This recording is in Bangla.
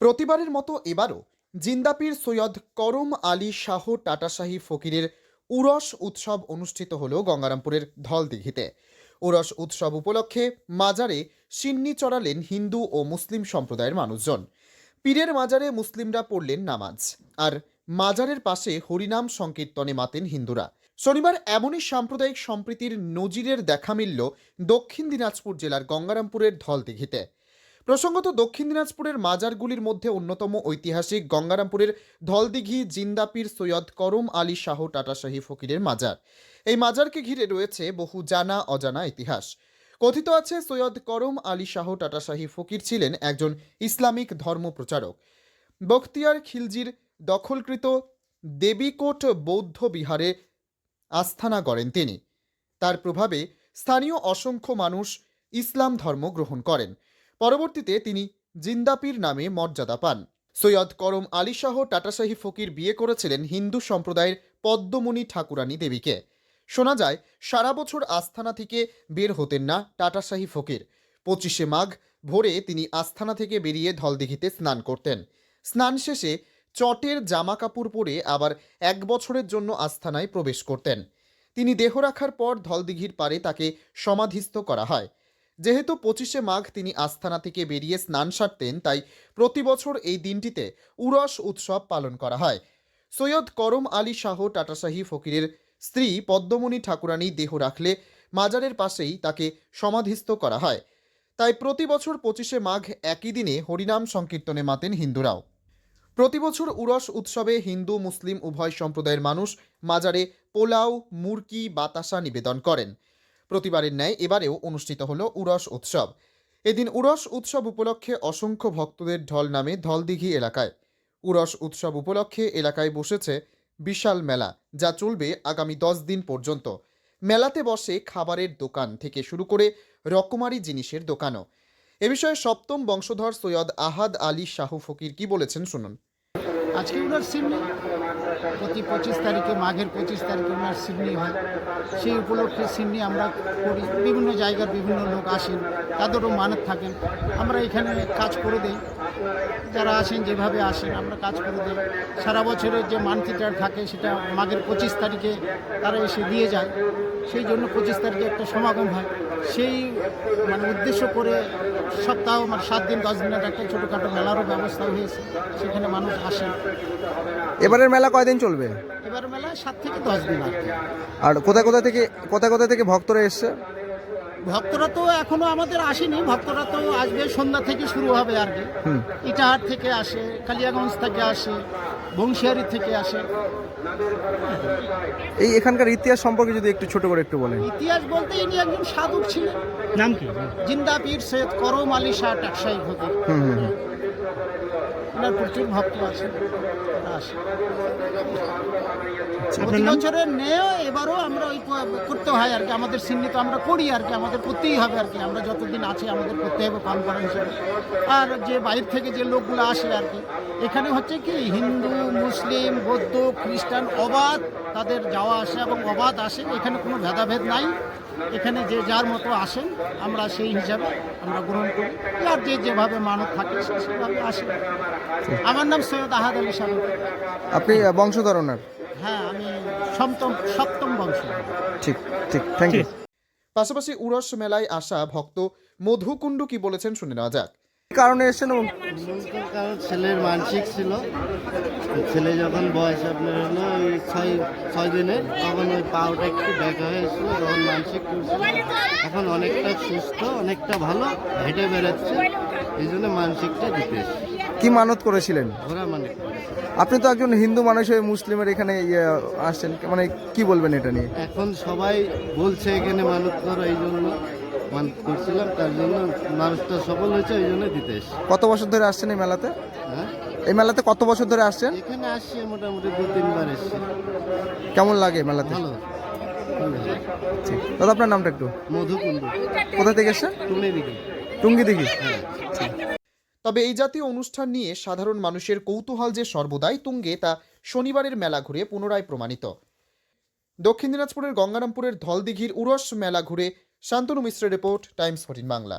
প্রতিবারের মতো এবারও জিন্দাপির সৈয়দ করম আলী শাহ টাটাশাহী ফকিরের উরস উৎসব অনুষ্ঠিত হল গঙ্গারামপুরের ধলদিঘিতে। উরস উৎসব উপলক্ষে মাজারে সিন্নি চড়ালেন হিন্দু ও মুসলিম সম্প্রদায়ের মানুষজন। পীরের মাজারে মুসলিমরা পড়লেন নামাজ। আর মাজারের পাশে হরিনাম সংকীর্তনে মাতেন হিন্দুরা। শনিবার এমনই সাম্প্রদায়িক সম্প্রীতির নজিরের দেখা মিলল দক্ষিণ দিনাজপুর জেলার গঙ্গারামপুরের ধলদিঘিতে। প্রসঙ্গত দক্ষিণ দিনাজপুরের মাজারগুলির মধ্যে অন্যতম ঐতিহাসিক গঙ্গারামপুরের ধলদিঘি, জিন্দাপির, সৈয়দ করম আলী শাহ টাটাশাহী ফকিরের মাজার। এই মাজারকে ঘিরে রয়েছে বহু জানা অজানা ইতিহাস। কথিত আছে, সৈয়দ করম আলী শাহ টাটাশাহী ফকির ছিলেন একজন ইসলামিক ধর্মপ্রচারক। বখতিয়ার খিলজির দখলকৃত দেবীকোট বৌদ্ধ বিহারে আস্থানা গড়েন তিনি। তার প্রভাবে স্থানীয় অসংখ্য মানুষ ইসলাম ধর্ম গ্রহণ করেন। পরবর্তীতে তিনি জিন্দাপির নামে মর্যাদা পান। সৈয়দ করম আলী শাহ টাটাশাহী ফকির বিয়ে করেছিলেন হিন্দু সম্প্রদায়ের পদ্মমণি ঠাকুরানী দেবীকে। শোনা যায়, সারা বছর আস্থানা থেকে বের হতেন না টাটাশাহী ফকির। পঁচিশে মাঘ ভোরে তিনি আস্থানা থেকে বেরিয়ে ধলদিঘিতে স্নান করতেন। স্নান শেষে চটের জামা কাপড় পরে আবার এক বছরের জন্য আস্থানায় প্রবেশ করতেন। তিনি দেহ রাখার পর ধলদিঘির পারে তাকে সমাধিস্থ করা হয়। যেহেতু পঁচিশে মাঘ তিনি আস্থানা থেকে বেরিয়ে স্নান সারতেন, তাই প্রতি বছর এই দিনটিতে উরস উৎসব পালন করা হয়। সৈয়দ করম আলী শাহ টাটাশাহী ফকিরের স্ত্রী পদ্মমণি ঠাকুরানী দেহ রাখলে মাজারের পাশেই তাকে সমাধিস্থ করা হয়। তাই প্রতি বছর পঁচিশে মাঘ একই দিনে হরিনাম সংকীর্তনে মাতেন হিন্দুরাও। প্রতি বছর উরস উৎসবে হিন্দু, মুসলিম উভয় সম্প্রদায়ের মানুষ মাজারে পোলাও মুরকি বাতাসা নিবেদন করেন। প্রতিবারের ন্যায় এবারেও অনুষ্ঠিত হল উরস উৎসব। এদিন উরস উৎসব উপলক্ষে অসংখ্য ভক্তদের ঢল নামে ধলদিঘি এলাকায়। উরস উৎসব উপলক্ষে এলাকায় বসেছে বিশাল মেলা, যা চলবে আগামী দশ দিন পর্যন্ত। মেলাতে বসে খাবারের দোকান থেকে শুরু করে রকমারি জিনিসের দোকানও। এ বিষয়ে সপ্তম বংশধর সৈয়দ আহাদ আলী শাহু ফকির কি বলেছেন শুনুন। আজকে ওনার সিমনি প্রতি পঁচিশ তারিখে মাঘের পঁচিশ তারিখে ওনার সিমনি হয়। সেই উপলক্ষে সিমনি আমরা করি। বিভিন্ন জায়গার বিভিন্ন লোক আসেন, তাদেরও মানত থাকেন। আমরা এখানে কাজ করে দিই। যারা আসেন যেভাবে আসেন, আমরা কাজ করে দিই। সারা বছরের যে মান্থলিটার থাকে, সেটা মাঘের পঁচিশ তারিখে তারা এসে দিয়ে যায়। সেই জন্য পঁচিশ তারিখে একটা সমাগম হয়। সেই মানে উদ্দেশ্য করে সপ্তাহ মানে সাত দিন দশ দিনের একটা ছোটোখাটো মেলারও ব্যবস্থা হয়েছে সেখানে মানুষ আসে এবারের মেলা কয়দিন চলবে? এবার মেলা সাত থেকে দশ দিন আর আর কোথায় কোথায় থেকে কোথায় কোথায় থেকে ভক্তরা এসছে? ভক্তরা তো এখনও আমাদের আসেনি ভক্তরা তো আসবে সন্ধ্যা থেকে শুরু হবে আর কি। হুম। ইটাহাট থেকে আসে কালিয়াগঞ্জ থেকে আসে বংশিয়ারি থেকে আসে। এই এখানকার ইতিহাস সম্পর্কে যদি একটু ছোট করে একটু বলেন। ইতিহাস বলতে ইনি একজন সাধক ছিলেন। নাম কি? জিন্দা পীর সৈয়দ করম আলী শাহ টাকসাই হুম। ওনার প্রচুর ভক্ত আছে তারা প্রতি বছরের নেও এবারও আমরা ওই করতে হয় আর কি আমাদের সিন্নি তো আমরা করি আর কি আমাদের করতেই হবে আর কি আমরা যতদিন আছি আমাদের করতে হবে কনফারেন্স আর যে বাইরে থেকে যে লোকগুলো আসে আর কি এখানে হচ্ছে কি হিন্দু মুসলিম বৌদ্ধ খ্রিস্টান অবাধ তাদের যাওয়া আসা এবং অবাধ আসে এখানে কোনো ভেদাভেদ নাই। এখানে যে যার মতো আসেন আমরা সেই হিসাবে আমরা গ্রহণ করি। আর যে যেভাবে মানব থাকে সে সেভাবে আসে। আমার নাম সৈয়দ আহাদ আলী সাহেব আপনি বংশধর ওনার? হ্যাঁ আমি সপ্তম সপ্তম বংশ ঠিক ঠিক থ্যাংক ইউ পাশাপাশি উরস মেলায় আসা ভক্ত মধুকুণ্ডু কি বলেছেন শুনে নেওয়া যাক। কারণে এসেছেন এবং কারণ ছেলের মানসিক ছিল। ছেলে যখন বয়স আপনার হলো ওই ছয় ছয় দিনের তখন ওই পাওটা একটু দেখা হয়েছিল তখন মানসিক করছিল। এখন অনেকটা সুস্থ অনেকটা ভালো হেঁটে বেড়াচ্ছে। এই জন্য মানসিকটা দিতে এসেছি। কি মানত করেছিলেন? মানে আপনি তো একজন হিন্দু মানুষ হয়ে মুসলিমের এখানে ইয়ে আসছেন মানে কি বলবেন এটা নিয়ে? এখন সবাই বলছে এখানে মানত করো এই জন্য মানত করছিলাম তার জন্য মানুষটা সফল হয়েছে এই জন্য দিতে কত বছর ধরে আসছেন এই মেলাতে? হ্যাঁ? এই মেলাতে কত বছর ধরে আসছেন? এখানে আসছি মোটামুটি দু তিনবার এসেছি। কেমন লাগে মেলাতে? ভালো। দাদা আপনার নামটা একটু। মধুকুণ্ড কোথা থেকে এসছেন? টুনে দিকে টুঙ্গি দিঘি তবে এই জাতীয় অনুষ্ঠান নিয়ে সাধারণ মানুষের কৌতূহল যে সর্বদাই তুঙ্গে তা শনিবারের মেলা ঘুরে পুনরায় প্রমাণিত। দক্ষিণ দিনাজপুরের গঙ্গারামপুরের ধলদিঘির উরস মেলা ঘুরে শান্তনু মিশ্রের report, Times fourteen Bangla.